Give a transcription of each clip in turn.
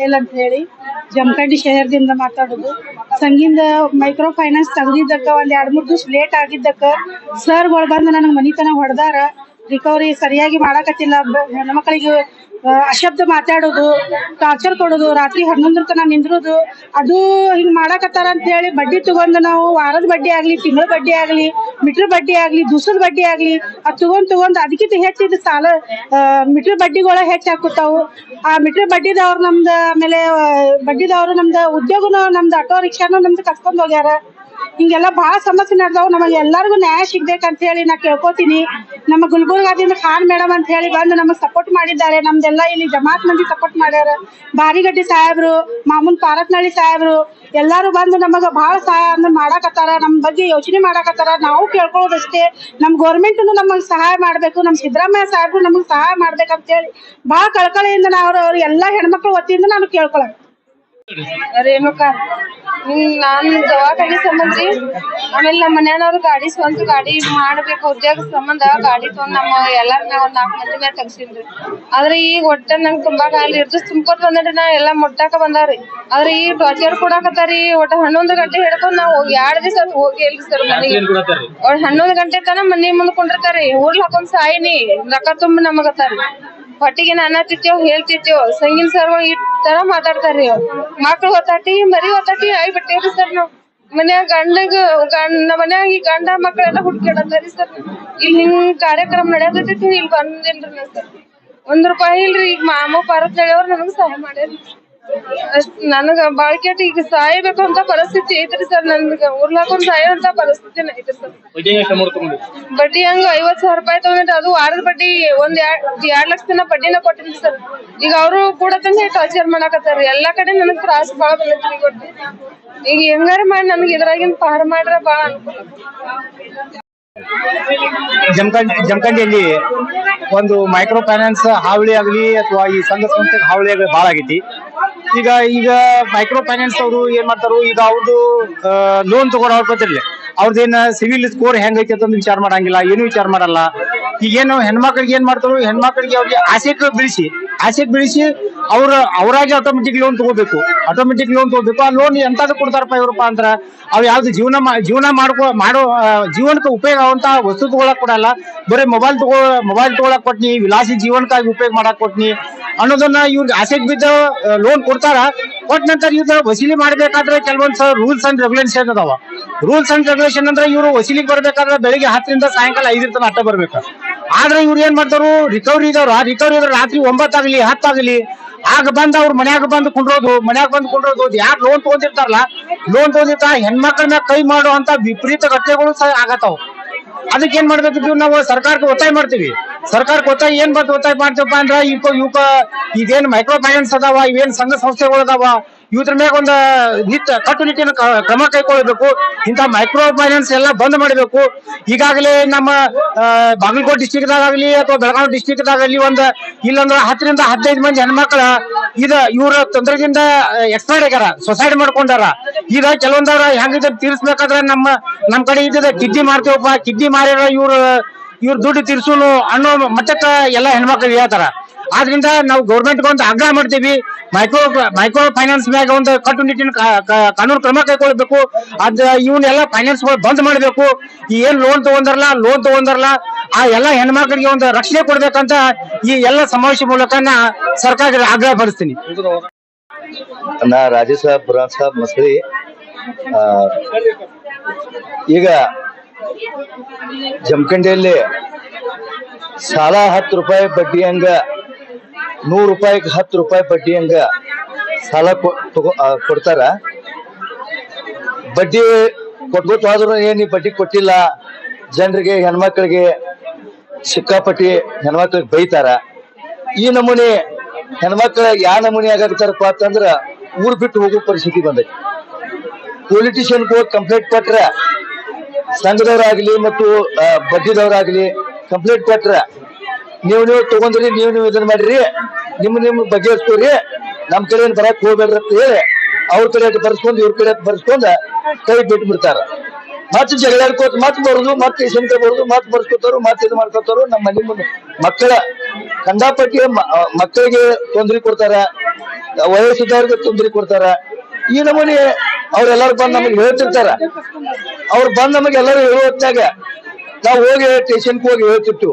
ಪಟೇಲ್ ಅಂತ ಹೇಳಿ, ಜಮಖಂಡಿ ಶಹರದಿಂದ ಮಾತಾಡೋದು. ಸಂಗಿಂದ ಮೈಕ್ರೋ ಫೈನಾನ್ಸ್ ತೆಗ್ದಿದ್ದಕ್ಕ ಒಂದ್ ಎರಡ್ ಮೂರು ದಿವ್ಸ ಲೇಟ್ ಆಗಿದ್ದಕ್ಕ ಸರ್ಗಳು ಬಂದು ನನಗ್ ಮನಿತನ ಹೊಡೆದಾರ. ರಿಕವರಿ ಸರಿಯಾಗಿ ಮಾಡಾಕತ್ತಿಲ್ಲ. ಹೆಣ್ಮಕ್ಳಿಗೆ ಅಶಬ್ದ ಮಾತಾಡೋದು ಟಾರ್ಚರ್ ಕೊಡೋದು, ರಾತ್ರಿ ಹನ್ನೊಂದರ ತನಕ ನಿಂದ್ರೋದು, ಅದು ಹಿಂಗ್ ಮಾಡಾಕತ್ತಾರ ಅಂತ ಹೇಳಿ ಬಡ್ಡಿ ತಗೊಂಡು ನಾವು ವಾರದ ಬಡ್ಡಿ ಆಗ್ಲಿ, ತಿಂಗಳ ಬಡ್ಡಿ ಆಗ್ಲಿ, ಮೀಟರ್ ಬಡ್ಡಿ ಆಗ್ಲಿ ದುಸದ ಬಡ್ಡಿ ಆಗ್ಲಿ, ಅದ್ ತಗೊಂಡ್ ತಗೊಂಡ್ ಅದಕ್ಕಿಂತ ಹೆಚ್ಚಿದ ಸಾಲ ಮೀಟರ್ ಬಡ್ಡಿಗಳ ಹೆಚ್ಚ ಹಾಕುತ್ತಾವು. ಆ ಮೀಟರ್ ಬಡ್ಡಿದವ್ರು ನಮ್ದ ಆಮೇಲೆ ಬಡ್ಡಿದವ್ರು ನಮ್ದ ಉದ್ಯೋಗನು ನಮ್ದು ಆಟೋ ರಿಕ್ಷಾನು ನಮ್ದು ಕಸ್ಕೊಂಡ್ ಹೋಗ್ಯಾರ. ಹಿಂಗೆಲ್ಲ ಬಹಳ ಸಮಸ್ಯೆ ನಡೆದವು. ನಮಗೆ ಎಲ್ಲರಿಗೂ ನ್ಯಾಯ ಸಿಗ್ಬೇಕಂತ ಹೇಳಿ ನಾ ಕೇಳ್ಕೊತೀನಿ. ನಮ್ಮ ಗುಲ್ಬರ್ಗಾದಿಂದ ಖಾನ್ ಮೇಡಮ್ ಅಂತ ಹೇಳಿ ಬಂದು ನಮಗ್ ಸಪೋರ್ಟ್ ಮಾಡಿದ್ದಾರೆ. ನಮ್ದೆಲ್ಲ ಇಲ್ಲಿ ಜಮಾತ್ ಮಂದಿ ಸಪೋರ್ಟ್ ಮಾಡ್ಯಾರ. ಬಾರಿಗಡ್ಡಿ ಸಾಹೇಬ್ರು ಮಾಮೂನ್ ಪಾರತ್ನಳ್ಳಿ ಸಾಹೇಬ್ರು, ಎಲ್ಲಾರು ಬಂದು ನಮಗ ಬಹಳ ಸಹಾಯ ಅಂದ್ರೆ ಮಾಡಾಕತ್ತಾರ. ನಮ್ ಬಗ್ಗೆ ಯೋಚನೆ ಮಾಡಾಕತ್ತಾರ. ನಾವು ಕೇಳ್ಕೊಳ್ಳೋದಷ್ಟೇ. ನಮ್ ಗೌರ್ಮೆಂಟ್ ನಮಗ್ ಸಹಾಯ ಮಾಡ್ಬೇಕು. ನಮ್ ಸಿದ್ದರಾಮಯ್ಯ ಸಾಹೇಬ್ರು ನಮಗ್ ಸಹಾಯ ಮಾಡ್ಬೇಕಂತ ಹೇಳಿ ಬಹಳ ಕಳಕಳಿಯಿಂದ ನಾವು ಅವ್ರ ಎಲ್ಲಾ ಹೆಣ್ಮಕ್ಳ ವತಿಯಿಂದ ನಾನು ಕೇಳ್ಕೊಳಕ್ ರೇಣುಕಾ ನಾನ್ ದವಾಖಾನಿ ಸಂಬಂಧ ರೀ ಆಮೇಲೆ ನಮ್ಮ ಮನೆಯವ್ರ ಗಾಡಿ ಸ್ವಂತ ಗಾಡಿ ಮಾಡ್ಬೇಕು ಉದ್ಯೋಗ ಸಂಬಂಧ ಗಾಡಿ ತಗೊಂಡ್ ನಮ್ಮ ಎಲ್ಲಾರ ಮ್ಯಾಗ ಒಂದ್ ನಾಲ್ಕ್ ಮಂದಿ ಮ್ಯಾಗ ತಗ್ಸಿನ್ರಿ. ಆದ್ರೆ ಈಗ ಒಟ್ಟ ನಂಗ್ ತುಂಬಾ ಖಾಲಿ ಇರ್ದು ತುಂಬ್ಕೊತ್ ಬಂದ್ರಿ ನಾ ಎಲ್ಲಾ ಮುಟ್ಟಾಕ ಬಂದಾವ್ರಿ ಆದ್ರೆ ಈ ಟಾರ್ಚರ್ ಕೊಡಾಕತ್ತಾರಿ ಒಟ್ಟ ಹನ್ನೊಂದು ಗಂಟೆ ಹಿಡ್ಕೊಂಡ್ ನಾವ್ ಹೋಗಿ ಎರಡ್ ದಿವಸ ಹೋಗಿ ಇಲ್ರಿ ಸರ್ ಮನೆಗೆ. ಒಟ್ ಹನ್ನೊಂದು ಗಂಟೆ ತನ ಮನೆ ಮುಂದ್ ಕುಂಡಿರ್ತಾರಿ ಊರ್ಲ್ ಹಾಕೊಂಡ್ ಸಾಯಿನಿ ರೊಕ್ಕ ತುಂಬ ನಮಗತ್ತಾರಿ ಹೊಟ್ಟಿಗೆ ಅನ್ನತಿರ್ತೇವ್ ಹೇಳ್ತಿರ್ತೇವ್ ಸಂಗಿನ ಸರ್ಗಳು ಈ ತರ ಮಾತಾಡ್ತಾರ್ರಿ ಅವ್ರು. ಮಕ್ಳು ಒತ್ತಾಟಿ, ಮರಿ ಒತ್ತಾಟಿ ಆಯ್ ಬಿಟ್ಟೇವ್ರಿ ಸರ್ ನಾವ್. ಮನ್ಯಾಗ ಗಂಡಗ, ಗಂಡ ಮನ್ಯಾಗ ಈ ಗಂಡ ಮಕ್ಕಳೆಲ್ಲ ಹುಡ್ಕ್ಯಾಡತ್ತಾರಿ ಸರ್. ಇಲ್ಲಿ ಹಿಂಗ್ ಕಾರ್ಯಕ್ರಮ ನಡೆಯತೈತಿ ಇಲ್ಲಿ ಬಂದಿಲ್ರಿ ಸರ್. ಒಂದ್ ರೂಪಾಯಿ ಇಲ್ರಿ, ಈಗ ಮಾಮ ಪಾರತ್ ಅವ್ರು ನನಗ್ ಸಹಾಯ ಮಾಡ್ಯಾರಿ ನನಗ ಬಾಳ್ಕೆಟ್ ಈಗ ಸಾಯ್ಬೇಕು ಅಂತ ಪರಿಸ್ಥಿತಿ ಐತ್ರಿ ಸರ್. ನನ್ಗ ಉರ್ಲಾಕೊಂಡ್ ಸಾಯೋಂತ ಪರಿಸ್ಥಿತಿ ಐತ್ರಿ ಸರ್. ಬಡ್ಡಿ ಎಷ್ಟು ಅಮೌಂಟ್ ತಗೊಂಡ್ರಿ ಬಡ್ಡಿ ಹಂಗ ಐವತ್ ಸಾವಿರ ರೂಪಾಯಿ ತಗೊಂಡ್ರಿ ಅದು ವಾರದ ಬಡ್ಡಿ ಒಂದ್ ಎರಡ್ ಎರಡ್ ಲಕ್ಷ ತನ ಬಡ್ಡಿನ ಕೊಟ್ಟಿದ್ರಿ ಸರ್. ಈಗ ಅವರು ಕೂಡ ತಂದೆ ಟಾರ್ಚರ್ ಮಾಡಾಕತ್ತಾರ ಎಲ್ಲಾ ಕಡೆ ನನಗ್ ತ್ರಾಸ ಬಾಳ ಬಂದೈತ್ರಿ ಈಗ. ಈಗ ಹೆಂಗಾರ ಮಾಡಿ ನನ್ಗೆ ಇದ್ರಾಗಿನ್ ಪಾರ ಮಾಡ್ರ ಬಾಳ ಅನುಕೂಲ ಜಮಖಂಡಿ ಜಮಖಂಡಿಯಲ್ಲಿ ಒಂದು ಮೈಕ್ರೋ ಫೈನಾನ್ಸ್ ಹಾವಳಿ ಆಗಲಿ ಅಥವಾ ಈ ಸಂಘ ಸಂಸ್ಥೆ ಹಾವಳಿ ಆಗಲಿ ಬಹಳ ಆಗೈತಿ. ಈಗ ಈಗ ಮೈಕ್ರೋ ಫೈನಾನ್ಸ್ ಅವರು ಏನ್ ಮಾಡ್ತಾರು? ಈಗ ಅವ್ರದ್ದು ಲೋನ್ ತಗೊಂಡು ಅವ್ರ ಗೊತ್ತಿರಲಿ ಅವ್ರದ್ದೇನ ಸಿವಿಲ್ ಸ್ಕೋರ್ ಹೆಂಗೈತೆ ಅಂತ ವಿಚಾರ ಮಾಡಂಗಿಲ್ಲ, ಏನು ವಿಚಾರ ಮಾಡಲ್ಲ. ಈಗ ಏನು ಹೆಣ್ಮಕ್ಳಿಗೆ ಏನ್ ಮಾಡ್ತಾರು? ಹೆಣ್ಮಕ್ಳಿಗೆ ಅವ್ರಿಗೆ ಆಸೆಕ್ ಬೀಳಿಸಿ ಆಸೆಕ್ ಬೀಳಿಸಿ ಅವ್ರ ಅವರಾಗಿ ಆಟೋಮೆಟಿಕ್ ಲೋನ್ ತಗೋಬೇಕು. ಆಟೋಮೆಟಿಕ್ ಲೋನ್ ತಗೋಬೇಕು. ಆ ಲೋನ್ ಎಂತಾದ್ರು ಕೊಡ್ತಾರಪ್ಪ ಇವ್ರಪ್ಪ ಅಂದ್ರ ಅವ್ ಯಾವ್ದು ಜೀವನ ಜೀವನ ಮಾಡ್ಕೊ ಮಾಡೋ ಆ, ಜೀವನಕ್ಕೆ ಉಪಯೋಗ ಆಗುವಂತ ವಸ್ತು ತಗೊಳಕ್ ಕೊಡಲ್ಲ. ಬರೀ ಮೊಬೈಲ್ ತಗೋ ಮೊಬೈಲ್ ತಗೊಳಕ್ ಕೊಟ್ನಿ ವಿಲಾಸಿ ಜೀವನಕ್ಕಾಗಿ ಉಪಯೋಗ ಮಾಡಕ್ ಕೊಟ್ನಿ ಅನ್ನೋದನ್ನ ಇವ್ರಿಗೆ ಆಸೆಗೆ ಬಿದ್ದ ಲೋನ್ ಕೊಡ್ತಾರ. ಕೊಟ್ಟ ನಂತರ ಇವ್ರ ವಸೂಲಿ ಮಾಡ್ಬೇಕಾದ್ರೆ ಕೆಲವೊಂದ್ ರೂಲ್ಸ್ ಅಂಡ್ ರೆಗ್ಯುಲೇಷನ್ ಅದಾವ ರೂಲ್ಸ್ ಅಂಡ್ ರೆಗ್ಯುಲೇಷನ್ ಅಂದ್ರೆ ಇವರು ವಸೂಲಿಗೆ ಬರ್ಬೇಕಾದ್ರೆ ಬೆಳಿಗ್ಗೆ ಹತ್ತರಿಂದ ಸಾಯಂಕಾಲ ಐದರ ತನಕ ಅಟ್ಟ ಬರ್ಬೇಕು. ಆದ್ರೆ ಇವ್ರು ಏನ್ ಮಾಡ್ತಾರು? ರಿಕವರಿ ಇದಾವ್ರ. ರಿಕವರಿ ಇದ್ರೆ ರಾತ್ರಿ ಒಂಬತ್ತಾಗ್ಲಿ ಹತ್ತಾಗ್ಲಿ ಆಗ ಬಂದ್ ಅವ್ರ ಮನ್ಯಾಗ ಬಂದು ಕುಂಡ್ರೋದು, ಮನ್ಯಾಗ ಬಂದು ಕುಂಡ್ರೋದು ಯಾರು ಲೋನ್ ತಗೊಂಡಿರ್ತಾರಲ್ಲ ಲೋನ್ ತಗೊಂಡಿರ್ತ ಮ್ಯಾಗ ಕೈ ಮಾಡುವಂತ ವಿಪರೀತ ಘಟನೆಗಳು ಆಗತ್ತಾವ. ಅದಕ್ಕೆ ಏನ್ ಮಾಡ್ಬೇಕಿದ್ವಿ ನಾವು ಸರ್ಕಾರಕ್ಕೆ ಒತ್ತಾಯ ಮಾಡ್ತೀವಿ. ಸರ್ಕಾರಕ್ಕೆ ಒತ್ತಾಯ, ಏನ್ ಬಂದು ಒತ್ತಾಯ ಮಾಡ್ತೀವಪ್ಪ ಅಂದ್ರ ಇವಕ್ಕ ಇವಕ್ಕ ಇದೇನ್ ಮೈಕ್ರೋ ಫೈನಾನ್ಸ್ ಅದಾವ, ಇವೇನ್ ಸಂಘ ಸಂಸ್ಥೆಗಳು ಅದಾವ ಇವ್ರ ಮ್ಯಾಗ ಒಂದು ನಿತ್ಯ ಕಟ್ಟುನಿಟ್ಟಿನ ಕ್ರಮ ಕೈಗೊಳ್ಳಬೇಕು ಇಂಥ ಮೈಕ್ರೋ ಫೈನಾನ್ಸ್ ಎಲ್ಲ ಬಂದ್ ಮಾಡಬೇಕು. ಈಗಾಗಲೇ ನಮ್ಮ ಬಾಗಲಕೋಟ್ ಬಾಗಲಕೋಟೆ ಡಿಸ್ಟಿಕ್ ದಾಗಲಿ ಅಥವಾ ಬೆಳಗಾವಿ ಡಿಸ್ಟಿಕ್ ದಾಗಲಿ ಒಂದ್ ಇಲ್ಲೊಂದ್ರ ಹತ್ತರಿಂದ ಹದಿನೈದು ಮಂದಿ ಹೆಣ್ಮಕ್ಳ ಇದ ಇವ್ರ ತೊಂದರೆದಿಂದ ಎಕ್ಸ್ಪೈರ್ಡ್ ಆಗ್ಯಾರ ಸೊಸೈಡ್ ಮಾಡ್ಕೊಂಡಾರ. ಈಗ ಕೆಲವೊಂದವ್ರ ಹೆಂಗಿದ್ರ ತೀರ್ಸ್ಬೇಕಾದ್ರೆ ನಮ್ಮ ನಮ್ ಕಡೆ ಇದ್ದ ಕಿಡ್ನಿ ಮಾಡ್ತೇವಪ್ಪ ಕಿಡ್ನಿ ಮಾರ್ಯಾರ ಇವ್ರ ಇವ್ರ ದುಡ್ಡು ತೀರ್ಸೋನು ಅನ್ನೋ ಮಟ್ಟಕ್ಕ ಎಲ್ಲ ಹೆಣ್ಮಕ್ಳು ಹೇಳ್ತಾರ. ಆದ್ರಿಂದ ನಾವು ಗೌರ್ಮೆಂಟ್ ಒಂದು ಆಗ್ರಹ ಮಾಡ್ತೀವಿ. ಮೈಕ್ರೋ ಮೈಕ್ರೋ ಫೈನಾನ್ಸ್ ಮ್ಯಾಗ ಒಂದು ಕಟ್ಟುನಿಟ್ಟಿನ ಕಾನೂನು ಕ್ರಮ ಕೈಗೊಳ್ಬೇಕು. ಅದ್ ಇವನ್ನೆಲ್ಲ ಫೈನಾನ್ಸ್ ಬಂದ್ ಮಾಡಬೇಕು. ಈ ಏನ್ ಲೋನ್ ತಗೊಂಡಾರಲ್ಲ ಲೋನ್ ತಗೊಂಡಾರಲ್ಲ, ಆ ಎಲ್ಲ ಹೆಣ್ಮಕ್ಳಿಗೆ ಒಂದು ರಕ್ಷಣೆ ಕೊಡ್ಬೇಕಂತ ಈ ಎಲ್ಲ ಸಮಾವೇಶ ಮೂಲಕ ನಾ ಸರ್ಕಾರಕ್ಕೆ ಆಗ್ರಹ ಪಡಿಸ್ತೀನಿ. ನಾ ರಾಜೇಶ್ ಸಾಹೇಬ್ ಬುರಾನ್ ಸಾಹೇಬ್ ಮಸ್ರಿ ಈಗ ಜಮಖಂಡಿಯಲ್ಲಿ ಸಾಲ ಹತ್ತು ರೂಪಾಯಿ ಬಡ್ಡಿ ಹಂಗ ನೂರು ರೂಪಾಯಿಗೆ ಹತ್ತು ರೂಪಾಯಿ ಬಡ್ಡಿ ಹಂಗ ಸಾಲ ತಗೋ ಕೊಡ್ತಾರ. ಬಡ್ಡಿ ಕೊಟ್ಕೊತ ಆದ್ರೂ ಏನ್ ಬಡ್ಡಿ ಕೊಟ್ಟಿಲ್ಲ. ಜನರಿಗೆ, ಹೆಣ್ಮಕ್ಳಿಗೆ ಸಿಕ್ಕಾಪಟ್ಟಿ ಹೆಣ್ಮಕ್ಳಿಗೆ ಬೈತಾರ. ಈ ನಮೂನಿ ಹೆಣ್ಮಕ್ಳ ಯಾವ ನಮೂನಿ ಆಗತ್ತಾರಪ್ಪ ಅಂತಂದ್ರ ಊರ್ ಬಿಟ್ಟು ಹೋಗೋ ಪರಿಸ್ಥಿತಿ ಬಂದೈತಿ. ಪೊಲಿಟಿಷಿಯನ್ ಹೋಗಿ ಕಂಪ್ಲೇಂಟ್ ಕೊಟ್ರ, ಸಂಘದವರಾಗ್ಲಿ ಮತ್ತು ಬಡ್ಡಿದವರಾಗ್ಲಿ ಕಂಪ್ಲೇಂಟ್ ಕೊಟ್ರ, ನೀವು ನೀವು ತಗೊಂಡ್ರಿ, ನೀವು ನೀವು ಇದನ್ನ ಮಾಡ್ರಿ. ನಿಮ್ ನಿಮ್ ಬಗೆಹರಿಸ್ಕೋರಿ ನಮ್ ಕಡೆ ಏನ್ ಬರಕ್ ಹೋಗ್ಬೇಡ್ರಿ ಅಂತ ಹೇಳಿ ಅವ್ರ ಕಡೆ ಬರ್ಸ್ಕೊಂಡು, ಇವ್ರ ಕಡೆ ಬರ್ಸ್ಕೊಂಡು ಕೈ ಬಿಟ್ಟು ಬಿಡ್ತಾರ. ಮತ್ತೆ ಜಗಳಾಡ್ಕೋತ ಮತ್ ಬರುದು, ಮತ್ತೆ ಶಂಕ ಬರುದು ಮತ್ ಬರ್ಸ್ಕೊತಾರು ಮತ್ ಇದು ಮಾಡ್ಕೊತಾರು ನಮ್ಮ ಮನೆ ಮುಂದೆ ಮಕ್ಕಳ ಕಂಡಾಪಟ್ಟಿಗೆ ಮಕ್ಕಳಿಗೆ ತೊಂದರೆ ಕೊಡ್ತಾರ, ವಯಸ್ಸಿದವ್ರಿಗೆ ತೊಂದರೆ ಕೊಡ್ತಾರ. ಈ ನಮೂನಿ ಅವ್ರೆಲ್ಲಾರು ಬಂದ್ ನಮಗೆ ಹೇಳ್ತಿರ್ತಾರ. ಅವ್ರು ಬಂದ್ ನಮಗೆ ಎಲ್ಲರೂ ಹೇಳೋ ಹೊತ್ನಾಗ ನಾವು ಹೋಗಿ ಸ್ಟೇಷನ್ಗೆ ಹೋಗಿ ಹೇಳ್ತಿತ್ತು.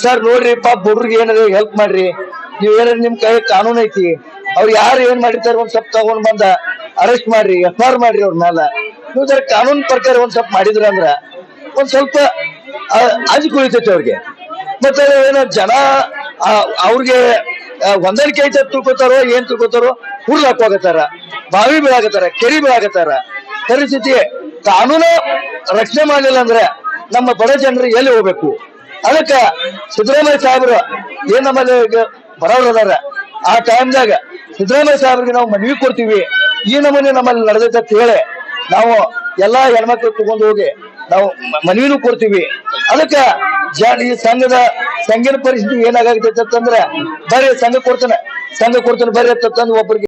ಸರ್ ನೋಡ್ರಿಪ್ಪ ಬುಡ್ರಿಗೆ ಏನಾದ್ರು ಏನಾರ ಹೆಲ್ಪ್ ಮಾಡ್ರಿ. ನೀವ್ ಏನಾರ ನಿಮ್ ಕೈ ಕಾನೂನು ಐತಿ. ಅವ್ರು ಯಾರು ಏನ್ ಮಾಡಿರ್ತಾರ ಒಂದ್ ಸ್ವಲ್ಪ ತಗೊಂಡ್ ಬಂದ ಅರೆಸ್ಟ್ ಮಾಡ್ರಿ ಎಫ್ ಆರ್ ಮಾಡ್ರಿ ಅವ್ರ ಮ್ಯಾಲ. ನೀವು ಸರ್ ಕಾನೂನ್ ಪ್ರಕಾರ ಒಂದ್ ಸ್ವಲ್ಪ ಮಾಡಿದ್ರ ಅಂದ್ರ ಒಂದ್ ಸ್ವಲ್ಪ ಅಜ್ ಕುಳಿತೈತಿ ಅವ್ರಿಗೆ. ಮತ್ತೆ ಏನ ಜನ ಅವ್ರಿಗೆ ಹೊಂದಾಣಿಕೆ ಐತೆ ತಿಳ್ಕೊತಾರೋ, ಏನ್ ತಿಳ್ಕೊತಾರೋ ಹುರ್ಲ್ ಹಾಕೋಗತ್ತಾರ ಬಾವಿ ಬೀಳಾಗತ್ತಾರ ಕೆರಿ ಬೀಳಾಗತ್ತಾರ ಪರಿಸ್ಥಿತಿ ಕಾನೂನು ರಕ್ಷಣೆ ಮಾಡಲಿಲ್ಲ ಅಂದ್ರೆ ನಮ್ಮ ಬಡ ಜನರು ಎಲ್ಲಿ ಹೋಗ್ಬೇಕು? ಅದಕ್ಕ ಸಿದ್ದರಾಮಯ್ಯ ಸಾಹೇಬರು ಏನ್ ನಮ್ಮಲ್ಲಿ ಬರೋರು ಅದಾರ, ಆ ಟೈಮ್ದಾಗ ಸಿದ್ದರಾಮಯ್ಯ ಸಾಹೇಬ್ರಿಗೆ ನಾವು ಮನವಿ ಕೊಡ್ತೀವಿ. ಈ ನಮೂನೆ ನಮ್ಮಲ್ಲಿ ನಡೆದೈತೆ ಅಂತ ಹೇಳಿ ನಾವು ಎಲ್ಲಾ ಹೆಣ್ಮಕ್ಳು ತಗೊಂಡು ಹೋಗಿ ನಾವು ಮನವಿನೂ ಕೊಡ್ತೀವಿ. ಅದಕ್ಕ ಈ ಸಂಘದ ಸಂಘದ ಪರಿಸ್ಥಿತಿ ಏನಾಗತೈತೆ ಅಂತಂದ್ರೆ, ಬರ್ರಿ ಸಂಘ ಕೊಡ್ತಾನೆ ಸಂಘ ಕೊಡ್ತಾನೆ ಬರೀ ಅಂತಂದು ಒಬ್ಬರಿಗೆ